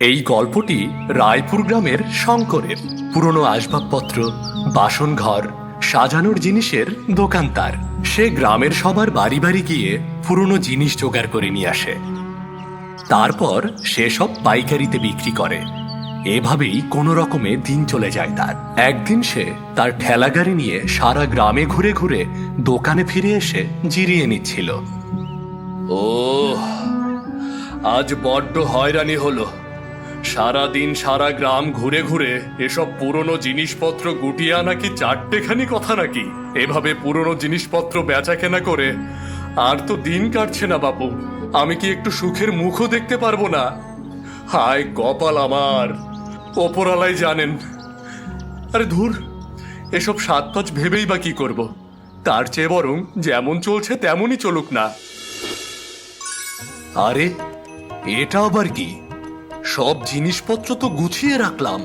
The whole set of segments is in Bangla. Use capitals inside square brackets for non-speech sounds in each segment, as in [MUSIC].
এই গল্পটি রায়পুর গ্রামের শঙ্করের। পুরনো আসবাবপত্র, বাসনঘর, সাজানোর জিনিসের দোকান তার। সে গ্রামের সবার বাড়ি বাড়ি গিয়ে পুরনো জিনিস জোগাড় করে নিয়ে আসে। তারপর সে সব পাইকারিতে বিক্রি করে। এভাবেই কোনো রকমে দিন চলে যায় তার। একদিন সে তার ঠেলাগাড়ি নিয়ে সারা গ্রামে ঘুরে ঘুরে দোকানে ফিরে এসে জিরিয়ে নিচ্ছিল। ও আজ বড্ড হয়রানি হলো। সারা দিন সারা গ্রাম ঘুরে ঘুরে এসব পুরনো জিনিসপত্র গুটিয়ে আনা কি চারটেখানি কথা নাকি? এভাবে পুরনো জিনিসপত্র বেচা কেনা করে আর তো দিন কাটছে না বাপু। আমি কি একটু সুখের মুখও দেখতে পারব না? হায় কপাল আমার। ওপরালাই জানেন। আরে ধুর, এসব সাত পাঁচ ভেবেই বা কি করব? তার চেয়ে বরং যেমন চলছে তেমনই চলুক না। আরে, এটা আবার কি? সব জিনিসপত্র তো গুছিয়ে রাখলাম।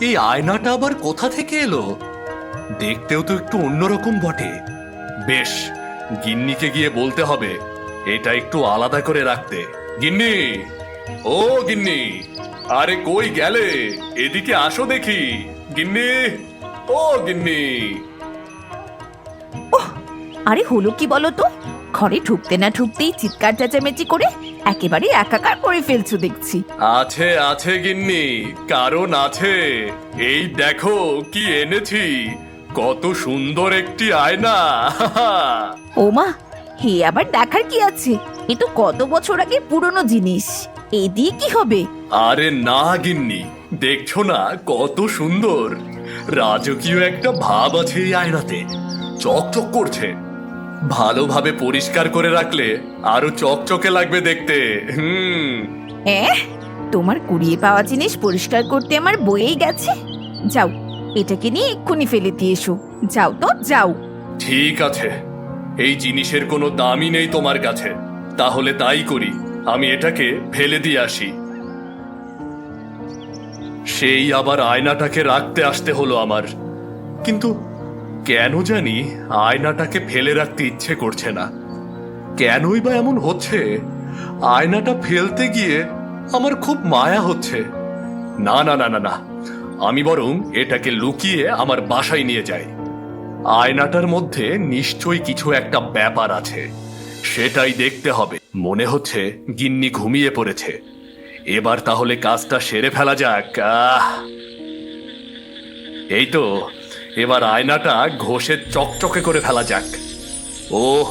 এই আয়নাটা আবার কোথা থেকে এলো? দেখতেও তো একটু অন্যরকম বটে। বেশ, গিন্নিকে গিয়ে বলতে হবে, এটা একটু আলাদা করে রাখতে। গিন্নি! ও গিন্নি! আরে কই গেলে? এদিকে আসো দেখি। গিন্নি! ও গিন্নি! আরে হলো কি বলো তো? ঘরে ঢুকতে না ঢুকতেই চিৎকার চেঁচামেচি করে একেবারে একাকার করে ফেলছো দেখছি। আছে আছে গিন্নি কারণ আছে। এই দেখো কি এনেছি। কত সুন্দর একটি আয়না। [LAUGHS] ও মা হে আবার দেখার কি আছে? এ তো কত বছর আগে পুরনো জিনিস। এ দিয়ে কি হবে? আরে না গিন্নি দেখছ না কত সুন্দর। রাজকীয় একটা ভাব আছে এই আয়নাতে। চকচক করছে। ভালোভাবে পরিষ্কার করে রাখলে আরও চকচকে লাগবে দেখতে। হুম। হ্যাঁ? তোমার কুড়িয়ে পাওয়া জিনিস পরিষ্কার করতে আমার বয়েই গেছে। যাও এটাকে নিয়ে এক্ষুনি ফেলে দিয়ে এসো। যাও তো যাও। ঠিক আছে। এই জিনিসের কোনো দামই নেই তোমার কাছে। তাহলে তাই করি। আমি এটাকে ফেলে দিয়ে আসি। সেই আবার আয়নাটাকে রাখতে আসতে হলো আমার। কিন্তু কেন জানি আয়নাটাকে ফেলে রাখতে ইচ্ছে করছে না। কেনই বা এমন হচ্ছে? আয়নাটা ফেলতে গিয়ে আমার খুব মায়া হচ্ছে। না না না না না। আমি বরং এটাকে লুকিয়ে আমার বাসায় নিয়ে যাই। আয়নাটার মধ্যে নিশ্চয়ই কিছু একটা ব্যাপার আছে। সেটাই দেখতে হবে। মনে হচ্ছে গিন্নি ঘুমিয়ে পড়েছে। এবার তাহলে কাজটা সেরে ফেলা যাক! এই তো এবার আয়নাটা ঘষে চকচকে করে ফেলা যাক। ও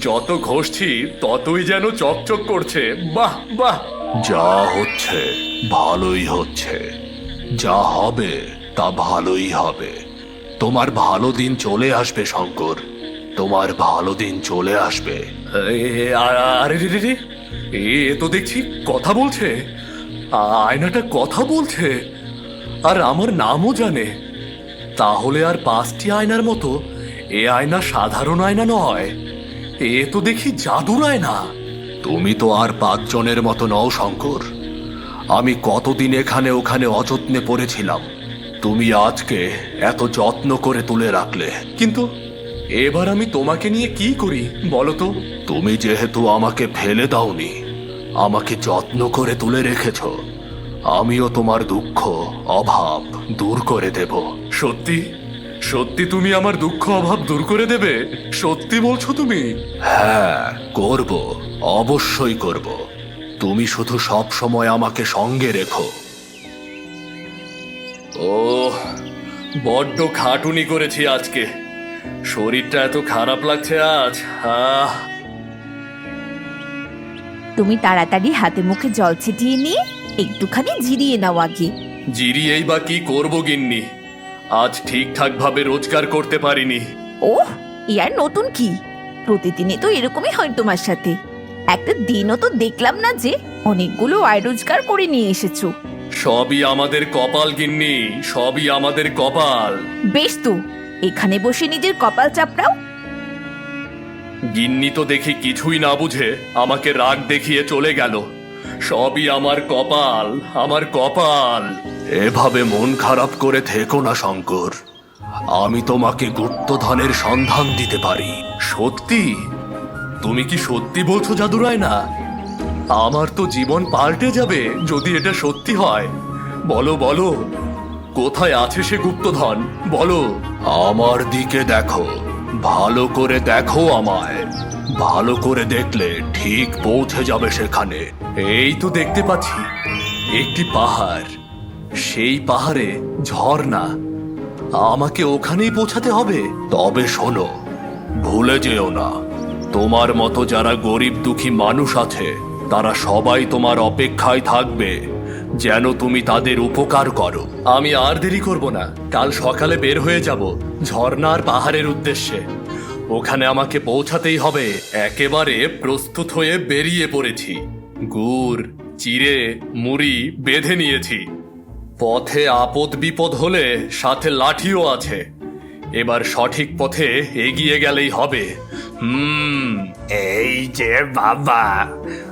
যত ঘষছি ততই যেন চকচক করছে। বাহ বাহ। যা হচ্ছে ভালোই হচ্ছে। যা হবে তা ভালোই হবে। তোমার ভালো দিন চলে আসবে শঙ্কর। তোমার ভালো দিন চলে আসবে। আরে রে রে রে। এ তো দেখছি কথা বলছে। আয়নাটা কথা বলছে। আর আমার নামও জানে। তাহলে আর পাঁচটি আয়নার মতো? এ আয়না সাধারণ আয়না নয়। এ তো দেখি জাদুর আয়না। তুমি তো আর পাঁচজনের মতো নও, শঙ্কর। আমি কতদিন এখানে ওখানে অযত্নে পড়েছিলাম। তুমি আজকে এত যত্ন করে তুলে রাখলে। কিন্তু এবার আমি তোমাকে নিয়ে কি করি, বলো তো? তুমি যেহেতু আমাকে ফেলে দাওনি, আমাকে যত্ন করে তুলে রেখেছ, আমিও তোমার দুঃখ, অভাব দূর করে দেব। সত্যি? সত্যি তুমি আমার দুঃখ অভাব দূর করে দেবে? সত্যি বলছো তুমি? হ্যাঁ করব। অবশ্যই করব। তুমি শুধু সব সময় আমাকে সঙ্গে রেখো। ও বড্ড খাটুনি করেছি আজকে। শরীরটা এত খারাপ লাগছে আজ আহ। তুমি তাড়াতাড়ি হাতে মুখে জল ছিটিয়ে নিয়ে একটুখানি জিরিয়ে নাও আগে। জিরিয়েই বা কি করব গিন্নি? আজ ঠিকঠাক ভাবে রোজগার করতে পারিনি। ও আর নতুন কি? প্রতিদিনই তো এরকমই হয় তোমার সাথে। একটা দিনও তো দেখলাম না যে অনেকগুলো আয় রোজগার করে নিয়ে এসেছ। সবই আমাদের কপাল গিন্নি সবই আমাদের কপাল। বেশ তো এখানে বসে নিজের কপাল চাপড়াও। গিন্নি তো দেখি কিছুই না বুঝে আমাকে রাগ দেখিয়ে চলে গেল। সবই আমার কপাল আমার কপাল। এভাবে মন খারাপ করে থেকো না, শঙ্কর। আমি তোমাকে গুপ্তধনের সন্ধান দিতে পারি। সত্যি? তুমি কি সত্যি বলছো জাদুরায় না আমার তো জীবন পাল্টে যাবে যদি এটা সত্যি হয়। বলো বলো, কোথায় আছে সে গুপ্তধন? বলো। আমার দিকে দেখো। ভালো করে দেখো আমায়। ভালো করে দেখলে ঠিক পৌঁছে যাবে সেখানে। এই তো দেখতে পাচ্ছি, একটি পাহাড়। সেই পাহাড়ে ঝর্ণা। আমাকে ওখানেই পৌঁছাতে হবে। তবে শোনো ভুলে যেও না। তোমার মতো যারা গরিব দুঃখী মানুষ আছে তারা সবাই তোমার অপেক্ষায় থাকবে যেন তুমি তাদের উপকার করো। আমি আর দেরি করব না। কাল সকালে বের হয়ে যাব ঝর্ণার পাহাড়ের উদ্দেশ্যে। ওখানে আমাকে পৌঁছাতেই হবে। একেবারে প্রস্তুত হয়ে বেরিয়ে পড়েছি। গুড় চিড়ে মুড়ি বেঁধে নিয়েছি। পথে আপদ বিপদ হলে সাথে লাঠিও আছে। এবার সঠিক পথে এগিয়ে গেলেই হবে। হুম। এই যে বাবা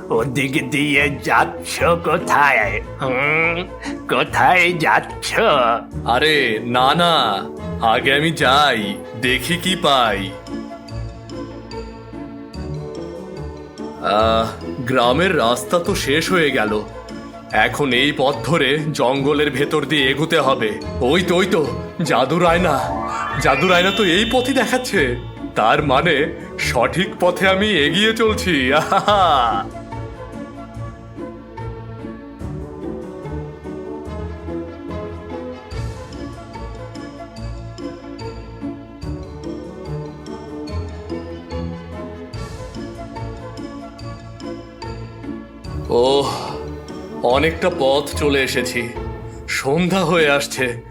ওদিক দিয়ে যাচ্ছ কোথায়? হুম কোথায় যাচ্ছ? আরে না না আগে আমি যাই দেখি কি পাই। আহ, গ্রামের রাস্তা তো শেষ হয়ে গেল। এখন এই পথ ধরে জঙ্গলের ভেতর দিয়ে এগুতে হবে। ওই তো ওই তো, জাদুর আয়না। জাদুর আয়না তো এই পথই দেখাচ্ছে। তার মানে সঠিক পথে আমি এগিয়ে চলছি। আহা ওহ অনেকটা পথ চলে এসেছি। সন্ধ্যা হয়ে আসছে।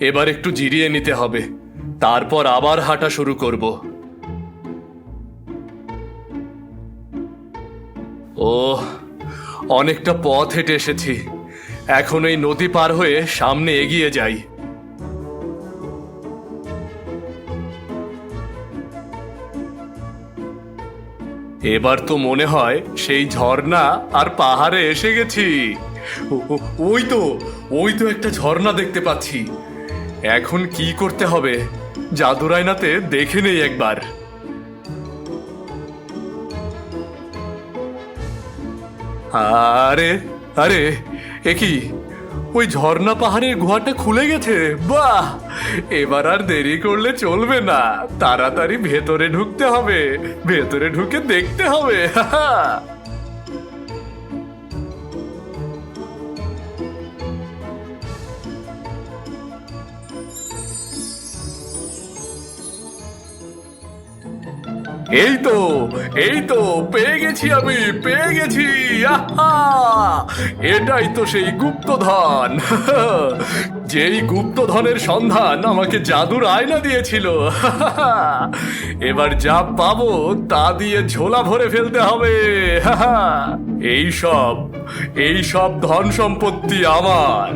এবার একটু জিরিয়ে নিতে হবে। তারপর আবার হাঁটা শুরু করব। ও অনেকটা পথ হেঁটে এসেছি। এখন এই নদী পার হয়ে সামনে এগিয়ে যাই। এবার তো মনে হয় সেই ঝর্ণা আর পাহাড়ে এসে গেছি। ওই তো ওই তো একটা ঝর্ণা দেখতে পাচ্ছি। এখন কি করতে হবে? জাদুর আয়নাতে দেখে নেই একবার। আরে আরে, এ কি? ওই ঝর্ণা পাহাড়ের গুহাটা খুলে গেছে। বাহ! এবার আর দেরি করলে চলবে না। তাড়াতাড়ি ভেতরে ঢুকতে হবে। ভেতরে ঢুকে দেখতে হবে। [LAUGHS] এই তো এই তো, পেয়ে গেছি আমি, পেয়ে গেছি, আহা! এটাই তো সেই গুপ্তধন। [LAUGHS] যেই গুপ্তধনের সন্ধান আমাকে জাদুর আয়না দিয়েছিল। [LAUGHS] এবার যা পাবো তা দিয়ে ঝোলা ভরে ফেলতে হবে। [LAUGHS] এই সব এই সব ধন সম্পত্তি আমার।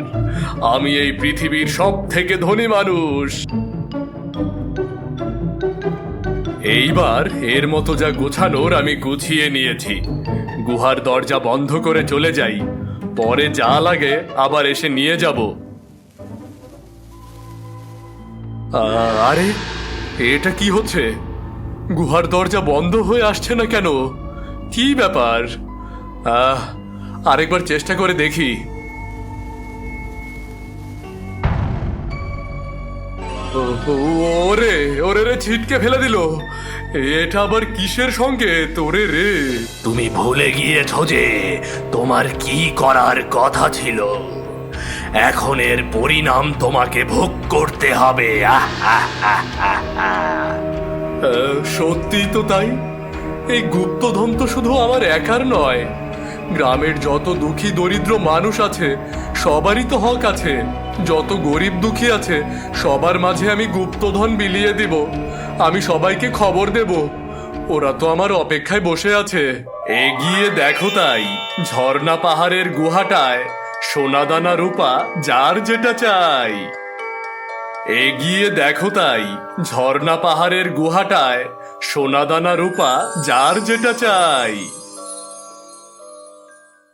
আমি এই পৃথিবীর সব থেকে ধনী মানুষ। এইবার এর মতো যা গোছানোর আমি গুছিয়ে নিয়েছি। গুহার দরজা বন্ধ করে চলে যাই। পরে যা লাগে আবার এসে নিয়ে যাব। আরে, এটা কি হচ্ছে? গুহার দরজা বন্ধ হয়ে আসছে না কেন? কি ব্যাপার? আহ, আরেকবার চেষ্টা করে দেখি। ওরে ওরে রে ছিটকে ফেলে দিল। এটা আবার কিসের সঙ্গে তোরে রে? তুমি ভুলে গিয়েছ যে তোমার কি করার কথা ছিল। এখন এর পরিণাম তোমাকে ভোগ করতে হবে। সত্যি তো তাই? এই গুপ্তধন তো শুধু আমার একার নয়। গ্রামের যত দুঃখী দরিদ্র মানুষ আছে সবারই তো হক আছে। যত গরিব দুঃখী আছে, সবার মাঝে আমি গুপ্তধন বিলিয়ে দিব। আমি সবাইকে খবর দেব। ওরা তো আমার অপেক্ষায় বসে আছে। এগিয়ে দেখো তাই, ঝর্ণা পাহাড়ের গুহাটায়, সোনাদানা রূপা যার যেটা চাই। এগিয়ে দেখো তাই, ঝর্ণা পাহাড়ের গুহাটায়, সোনাদানা রূপা যার যেটা চাই।